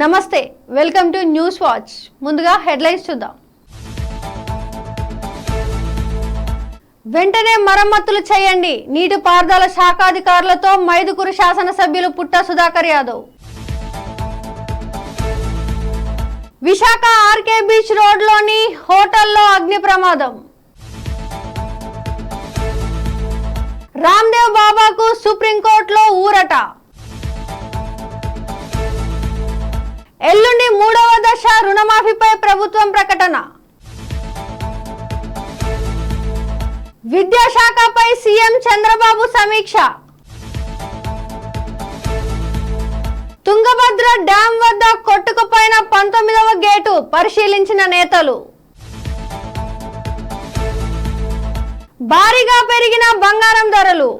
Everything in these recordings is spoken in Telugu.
నమస్తే వెల్కమ్ టు న్యూస్ వాచ్. ముందుగా హెడ్లైన్స్ చూద్దాం. వెంటనే మరమ్మతులు చేయండి. నీటిపారుదల శాఖాధికారులతో మైదుకూరు శాసనసభ్యులు పుట్ట సుధాకర్ యాదవ్. విశాఖ ఆర్కే బీచ్ రోడ్లోని హోటల్లో అగ్ని ప్రమాదం. రామ్దేవ్ బాబాకు సుప్రీంకోర్టులో ఊరట. ఎల్లుండి మూడవ దశ రుణమాఫీపై ప్రభుత్వం ప్రకటన. విద్యాశాఖపై సీఎం చంద్రబాబు సమీక్ష. తుంగభద్ర డ్యాం వద్ద కొట్టుకుపోయిన పంతొమ్మిదవ గేటు పరిశీలించిన నేతలు. భారీగా పెరిగిన బంగారం ధరలు.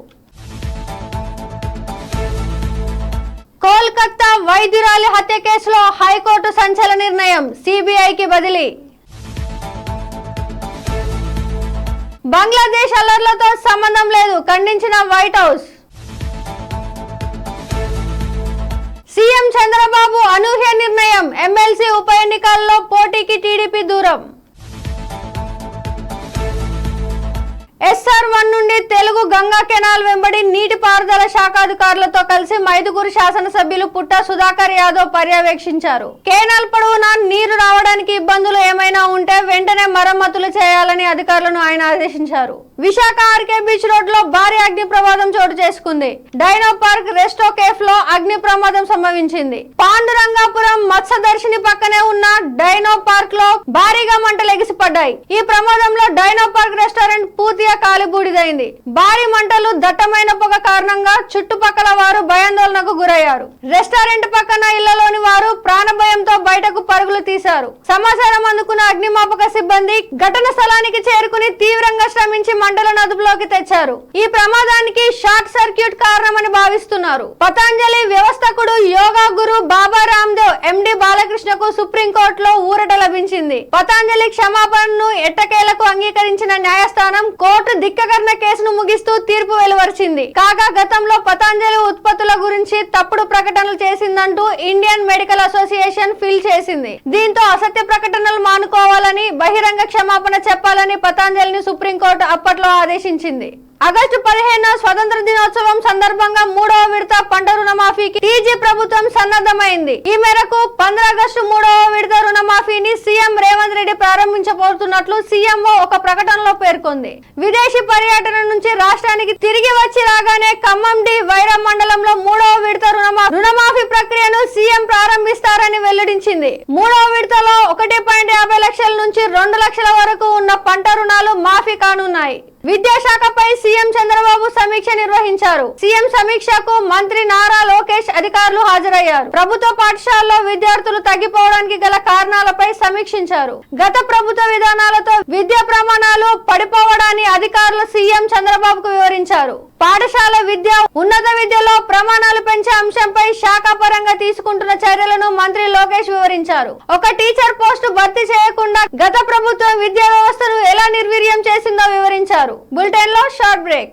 కోల్కత్తా వైద్యురాలి హత్య కేసులో హైకోర్టు సంచలన నిర్ణయం సిబిఐకి బదిలీ. బంగ్లాదేశ్ అల్లర్లతో సంబంధం లేదు ఖండించిన వైట్ హౌస్. సీఎం చంద్రబాబు అనూహ్య నిర్ణయం ఎమ్మెల్సీ ఉప ఎన్నికల్లో పోటీకి టీడీపీ దూరం. ఎస్ఆర్ వన్ నుండి తెలుగు గంగా కెనాల్ వెంబడి నీటిపారుదల శాఖాధికారులతో కలిసి మైదుగురు శాసనసభ్యులు పుట్ట సుధాకర్ యాదవ్ పర్యవేక్షించారు. కెనాల్ పొడవునా నీరు రావడానికి ఇబ్బందులు ఏమైనా ఉంటే వెంటనే మరమ్మతులు చేయాలని అధికారులను ఆయన ఆదేశించారు. విశాఖ ఆర్కే బీచ్ రోడ్లో భారీ అగ్ని ప్రమాదం చోటు చేసుకుంది. డైనో పార్క్ రెస్టో కేఫ్లో అగ్ని ప్రమాదం సంభవించింది. పాండురంగాపురం మత్స్యదర్శిని పక్కనే ఉన్న డైనో పార్క్లో భారీగా మంటలు ఎగిసిపడ్డాయి. ఈ ప్రమాదంలో డైనో పార్క్ రెస్టారెంట్ పూర్తిగా కాలిబూడిదైంది. భారీ మంటలు దట్టమైన పొగ కారణంగా చుట్టుపక్కల వారు భయాందోళనకు గురయ్యారు. రెస్టారెంట్ పక్కన ఇళ్ళలోని వారు ప్రాణభయంతో బయటకు పరుగులు తీశారు. సమాచారం అందుకున్న అగ్నిమాపక సిబ్బంది ఘటన స్థలానికి చేరుకుని తీవ్రంగా శ్రమించి మంటలను అదుపులోకి తెచ్చారు. ఈ ప్రమాదానికి షార్ట్ సర్క్యూట్ కారణమని భావిస్తున్నారు. పతంజలి వ్యవస్థకుడు యోగా గురు బాబా రామ్దేవ్ ఎండి బాలకృష్ణకు సుప్రీంకోర్టులో ఊరట లభించింది. పతంజలి క్షమాపణను ఎట్టకేలకు అంగీకరించిన న్యాయస్థానం కోర్టు ధిక్కకరణ కేసును ముగిస్తూ తీర్పు వెలువరిచింది. కాగా గతంలో పతంజలి ఉత్పత్తుల గురించి తప్పుడు ప్రకటనలు చేసిందంటూ ఇండియన్ మెడికల్ అసోసియేషన్ ఫిల్ చేసింది. దీంతో అసత్య ప్రకటనలు మానుకోవాలని బహిరంగ క్షమాపణ చెప్పాలని పతంజలిని సుప్రీంకోర్టు అప్పట్లో ఆదేశించింది. ఆగస్టు పదిహేను స్వతంత్ర దినోత్సవం సందర్భంగా మూడవ విడత పంట రుణమాఫీకి టీజీ ప్రభుత్వం సన్నద్ధమైంది. ఈ మేరకు పంద్ర ఆగస్టు మూడవ విడత రుణమాఫీని సీఎం రేవంత్ రెడ్డి ప్రారంభించబోతున్నట్లు సీఎంఓ ఒక ప్రకటనలో పేర్కొంది. విదేశీ పర్యటన నుంచి రాష్ట్రానికి తిరిగి వచ్చి రాగానే ఖమ్మం డి వైరం మండలంలో మూడవ విడత రుణమా రుణమాఫీ ప్రక్రియను సీఎం ప్రారంభిస్తారని వెల్లడించింది. మూడవ విడతలో ఒకటి పాయింట్ యాభై లక్షల నుంచి రెండు లక్షల వరకు ఉన్న పంట రుణాలు మాఫీ కానున్నాయి. విద్యాశాఖపై సీఎం చంద్రబాబు సమీక్ష నిర్వహించారు. సీఎం సమీక్షకు మంత్రి నారా లోకేష్ అధికారులు హాజరయ్యారు. ప్రభుత్వ పాఠశాలలో విద్యార్థులు తగ్గిపోవడానికి గల కారణాలపై సమీక్షించారు. గత ప్రభుత్వ విధానాల విద్యా ప్రమాణాలు పడిపోవడాన్ని అధికారులు సీఎం చంద్రబాబుకు వివరించారు. పాఠశాల విద్య ఉన్నత విద్యలో ప్రమాణాలు పెంచే అంశంపై శాఖ పరంగా తీసుకుంటున్న చర్యలను మంత్రి లోకేష్ వివరించారు. ఒక టీచర్ పోస్టు భర్తీ చేయకుండా గత ప్రభుత్వం విద్యా వ్యవస్థను ఎలా నిర్వీర్యం చేసిందో వివరించారు. బులెటిన్లో షార్ట్ బ్రేక్.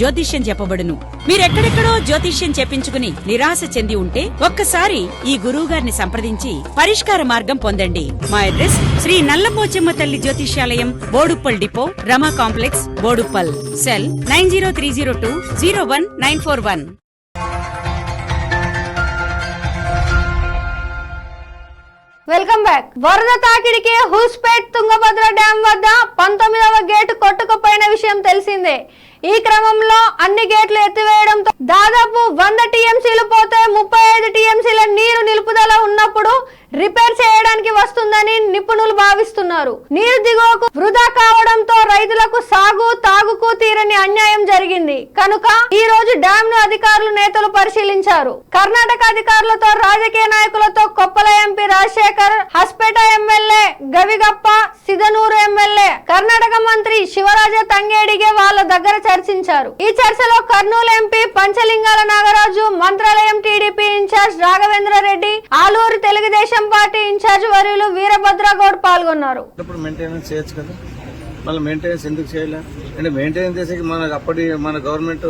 జ్యోతిష్యం చెప్పబడును. మీరెక్కడెక్కడో జ్యోతిష్యం చెప్పించుకుని నిరాశ చెంది ఉంటే ఒక్కసారి ఈ గురువు గారిని సంప్రదించి పరిష్కార మార్గం పొందండి. మా అడ్రస్ శ్రీ నల్లమోచమ్మ తల్లి జ్యోతిష్యాలయం Boduppal depot Rama complex Boduppal. Cell nine zero three zero two zero one nine four one. Welcome back. వరద తాకిడికి హుస్పేట్ తుంగభద్ర డ్యాం వద్ద పంతొమ్మిదవ గేటు కొట్టుకుపోయిన విషయం తెలిసిందే. ఈ క్రమంలో అన్ని గేట్లు ఎత్తివేయడంతో దాదాపు వంద టీఎంసీలు పోతే ముప్పై ఐదు టీఎంసీల నీరు నిలుపుదల ఉన్నప్పుడు రిపేర్ చేయడానికి వస్తుందని నిపుణులు భావిస్తున్నారు. నీరు దిగువకు వృధా కావడంతో రైతులకు సాగు తాగుకు తీరని అన్యాయం జరిగింది. కనుక ఈ రోజు డ్యామ్ను అధికారులు నేతలు పరిశీలించారు. కర్ణాటక అధికారులతో రాజకీయ నాయకులతో Koppal MP Rajashekar Hospet MLA Gavigappa Sindhanur MLA Karnataka మంత్రి శివరాజ తంగేడిగే వాళ్ళ దగ్గర చర్చించారు. ఈ చర్చలో Kurnool MP Panchalingala Nagaraju Mantralayam TDP in-charge Raghavendra Reddy Alur Telugu Desam party in-charge వర్యులు వీరభద్ర గౌడ్ పాల్గొన్నారు. ఇప్పుడు మెయింటెనెన్స్ చేయొచ్చు కదా. మళ్ళీ మెయింటెనెన్స్ ఎందుకు చేయలే? అంటే మెయింటెనెన్స్ చేసేకి మనకు అప్పటి మన గవర్నమెంట్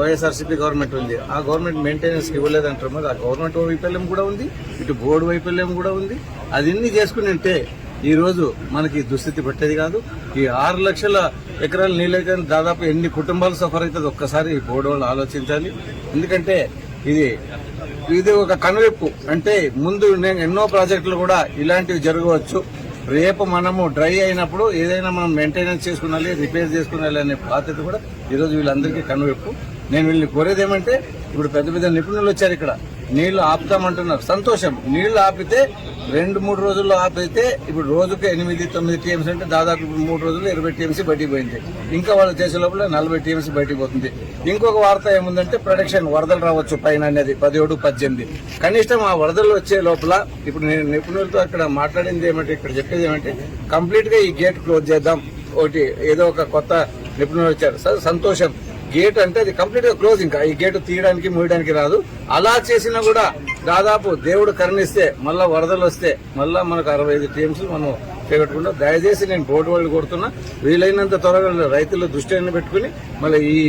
వైఎస్ఆర్సీపీ గవర్నమెంట్ ఉంది. ఆ గవర్నమెంట్ మెయింటెనెన్స్ ఇవ్వలేదంటారు మరి. ఆ గవర్నమెంట్ వైఫల్యం కూడా ఉంది ఇటు బోర్డు వైఫల్యం కూడా ఉంది. అది ఎన్ని చేసుకుని ఉంటే ఈరోజు మనకి దుస్థితి పెట్టేది కాదు. ఈ ఆరు లక్షల ఎకరాలు నీళ్ళైతే దాదాపు ఎన్ని కుటుంబాలు సఫర్ అవుతుంది ఒక్కసారి ఈ బోర్డు వాళ్ళు ఆలోచించాలి. ఎందుకంటే ఇది ఇది ఒక కనువిప్పు. అంటే ముందు నేను ఎన్నో ప్రాజెక్టులు కూడా ఇలాంటివి జరగవచ్చు. రేపు మనము డ్రై అయినప్పుడు ఏదైనా మనం మెయింటెనెన్స్ చేసుకునాలి రిపేర్ చేసుకునాలి అనే బాధ్యత కూడా ఈరోజు వీళ్ళందరికీ కనువిప్పు. నేను వీళ్ళని కోరేది ఏమంటే ఇప్పుడు పెద్ద పెద్ద నిపుణులు వచ్చారు ఇక్కడ. నీళ్ళు ఆపుతామంటున్నారు. సంతోషం. నీళ్ళు ఆపితే రెండు మూడు రోజుల్లో ఆపితే ఇప్పుడు రోజుకు ఎనిమిది తొమ్మిది టీఎంసీ అంటే దాదాపు ఇప్పుడు మూడు రోజులు ఇరవై టీఎంసీ బయటికి పోయింది. ఇంకా వాళ్ళు చేసే లోపల నలభై టీఎంసీ బయటికి పోతుంది. ఇంకొక వార్త ఏముందంటే ప్రొడక్షన్ వరదలు రావచ్చు పైన అనేది పదిహేడు పద్దెనిమిది. కనీసం ఆ వరదలు వచ్చే లోపల ఇప్పుడు నేను నిపుణులతో అక్కడ మాట్లాడింది ఏమంటే ఇక్కడ చెప్పేది ఏమంటే కంప్లీట్గా ఈ గేట్ క్లోజ్ చేద్దాం. ఒకటి ఏదో ఒక కొత్త నిపుణులు వచ్చారు. సార్ సంతోషం. గేట్ అంటే అది కంప్లీట్గా క్లోజ్ ఇంకా. ఈ గేట్ తీయడానికి మూయడానికి రాదు. అలా చేసినా కూడా దాదాపు దేవుడు కరుణిస్తే మళ్ళా వరదలు వస్తే మళ్ళా మనకు అరవై ఐదు టీమ్స్ మనం చేపెట్టుకుంటాం. దయచేసి నేను బోర్డు వాళ్ళు కొడుతున్నా. వీలైనంత త్వరగా రైతుల దృష్టిని పెట్టుకుని మళ్ళీ ఈ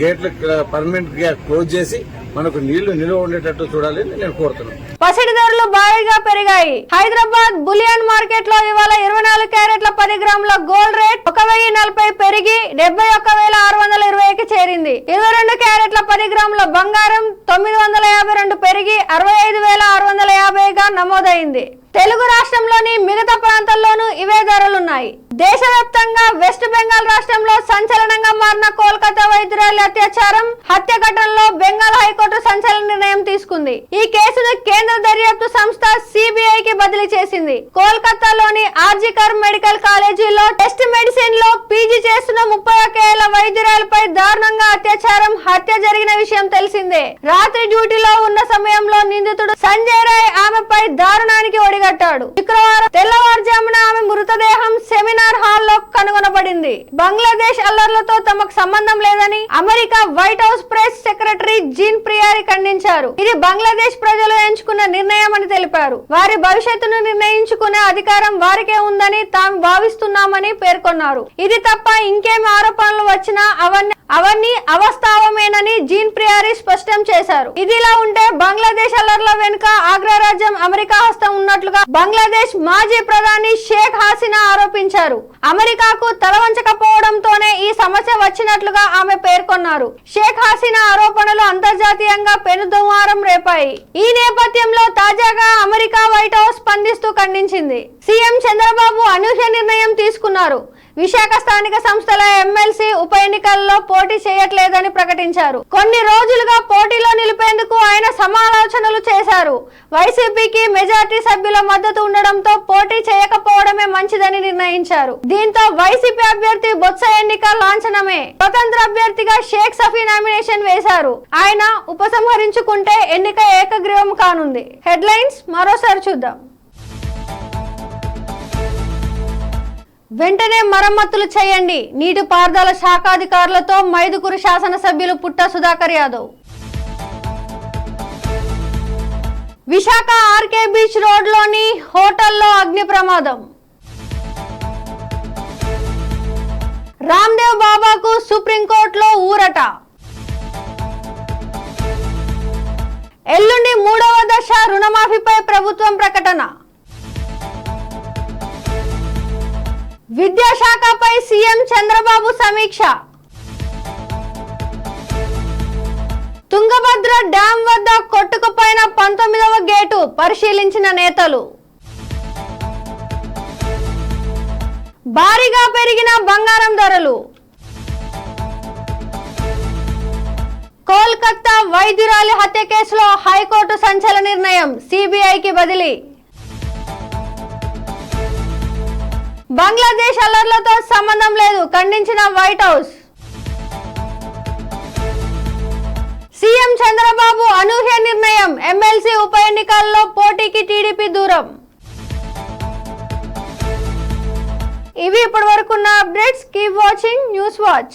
గేట్లు పర్మనెంట్గా క్లోజ్ చేసి మనకు నీళ్ళు నిలువ ఉండేటట్టు చూడాలని నేను కోరుతున్నాను. పసిడి ధరలు భారీగా పెరిగాయి. హైదరాబాద్ బులియన్ మార్కెట్లో ఇవాళ ఇరవై నాలుగు క్యారెట్ల పది గ్రాముల గోల్డ్ రేట్ ఒక వెయ్యి నలభై పెరిగి డెబ్బై ఒక్క వేల ఆరు వందల ఇరవైకి చేరింది. ఇరవై రెండు క్యారెట్ల పది గ్రాముల బంగారం తొమ్మిది వందల యాభై రెండు పెరిగి అరవై ఐదు వేల ఆరు వందల యాభైగా నమోదైంది. తెలుగు రాష్ట్రంలోని మిగతా ప్రాంతాల్లోనూ ఇవే ధరలున్నాయి దేశవ్యాప్తంగా వెస్ట్ బెంగాల్ రాష్ట్రంలో సంచలనంగా మారిన కోల్కతా వైద్యురాలి అత్యాచారం హత్య ఘటనలో బెంగాల్ హైకోర్టు సంచలన నిర్ణయం తీసుకుంది. ఈ కేసును కేంద్ర దర్యాప్తు సంస్థ సిబిఐకి బదిలీ చేసింది. కోల్కతాలోని ఆర్జికర్ మెడికల్ కాలేజీలో టెస్ట్ మెడిసిన్ లో పీజీ చేస్తున్న ముప్పై ఒక్క ఏళ్ళ వైద్యురాలపై దారుణంగా అత్యాచారం హత్య జరిగిన విషయం తెలిసిందే. రాత్రి డ్యూటీలో ఉన్న సమయంలో నిందితుడు సంజయ్ రాయ్ ఆమెపై దారుణానికి ఒడిగట్టాడు. శుక్రవారం తెల్లవారుజామున ఆమె మృతదేహం సెమినార్ హాల్లో కనుగొనబడింది. బంగ్లాదేశ్ అల్లర్లతో తమకు సంబంధం లేదని America White House press secretary Jean Pierre ఖండించారు. ఇది బంగ్లాదేశ్ ప్రజలు ఎంచుకున్న నిర్ణయం అని తెలిపారు. వారి భవిష్యత్తును నిర్ణయించుకునే అధికారం వారికే ఉందని తాము భావిస్తున్నామని పేర్కొన్నారు. ఇది తప్ప ఇంకేం ఆరోపణలు వచ్చినా అవన్నీ అవన్నీ అవస్థావమేనని జీన్ ప్రియారి స్పష్టం చేశారు. ఇదిలా ఉంటే బంగ్లాదేశ్ అల్లర్ల వెనుక ఆగ్రా రాజ్యం అమెరికా హస్తం ఉన్నట్లుగా బంగ్లాదేశ్ మాజీ ప్రధాని షేక్ హాసినా ఆరోపించారు. అమెరికాకు తలవంచకపోవడంతోనే ఈ సమస్య వచ్చినట్లుగా ఆమె పేర్కొన్నారు. షేక్ హాసినా ఆరోపణలు అంతర్జాతీయంగా పెనుదుమారం రేపాయి. ఈ నేపథ్యంలో తాజాగా అమెరికా వైట్ హౌస్ స్పందిస్తూ ఖండించింది. సీఎం చంద్రబాబు అనూహ్య నిర్ణయం తీసుకున్నారు. విశాఖ స్థానిక సంస్థల ఎమ్మెల్సీ ఉప ఎన్నికల్లో పోటీ చేయట్లేదని ప్రకటించారు. కొన్ని రోజులుగా పోటీలో నిలిపేందుకు ఆయన సమాలోచనలు చేశారు. వైసీపీకి మెజార్టీ సభ్యుల మద్దతు ఉండడంతో పోటీ చేయకపోవడమే మంచిదని నిర్ణయించారు. దీంతో వైసీపీ అభ్యర్థి బొత్స ఎన్నిక లాంఛనమే. స్వతంత్ర అభ్యర్థిగా షేక్ సఫీ నామినేషన్ వేశారు. ఆయన ఉపసంహరించుకుంటే ఎన్నిక ఏకగ్రీవం కానుంది. హెడ్లైన్స్ మరోసారి చూద్దాం. వెంటనే మరమ్మతులు చేయండి. నీటిపారుదల శాఖాధికారులతో మైదుకూరు శాసనసభ్యులు పుట్ట సుధాకర్ యాదవ్. విశాఖ ఆర్కే బీచ్ రోడ్లోని హోటల్లో అగ్ని ప్రమాదం. రామ్దేవ్ బాబాకు సుప్రీంకోర్టులో ఊరట. ఎల్లుండి మూడవ దశ రుణమాఫీపై ప్రభుత్వం ప్రకటన. విద్యాశాఖపై సీఎం చంద్రబాబు సమీక్ష. తుంగభద్ర డ్యాం వద్ద కొట్టుకుపోయిన పంతొమ్మిదవ గేటు పరిశీలించిన నేతలు. భారీగా పెరిగిన బంగారం ధరలు. కోల్కత్తా వైద్యురాలి హత్య కేసులో హైకోర్టు సంచలన నిర్ణయం సిబిఐకి బదిలీ. బంగ్లాదేశ్ అల్లర్లతో సంబంధం లేదు. ఖండించిన వైట్ హౌస్ సీఎం చంద్రబాబు అనూహ్య నిర్ణయం. ఎమ్మెల్సీ ఉప ఎన్నికల్లో పోటీకి టీడీపీ దూరం. ఇవి ఇప్పటి వరకున్న updates. Keep watching news watch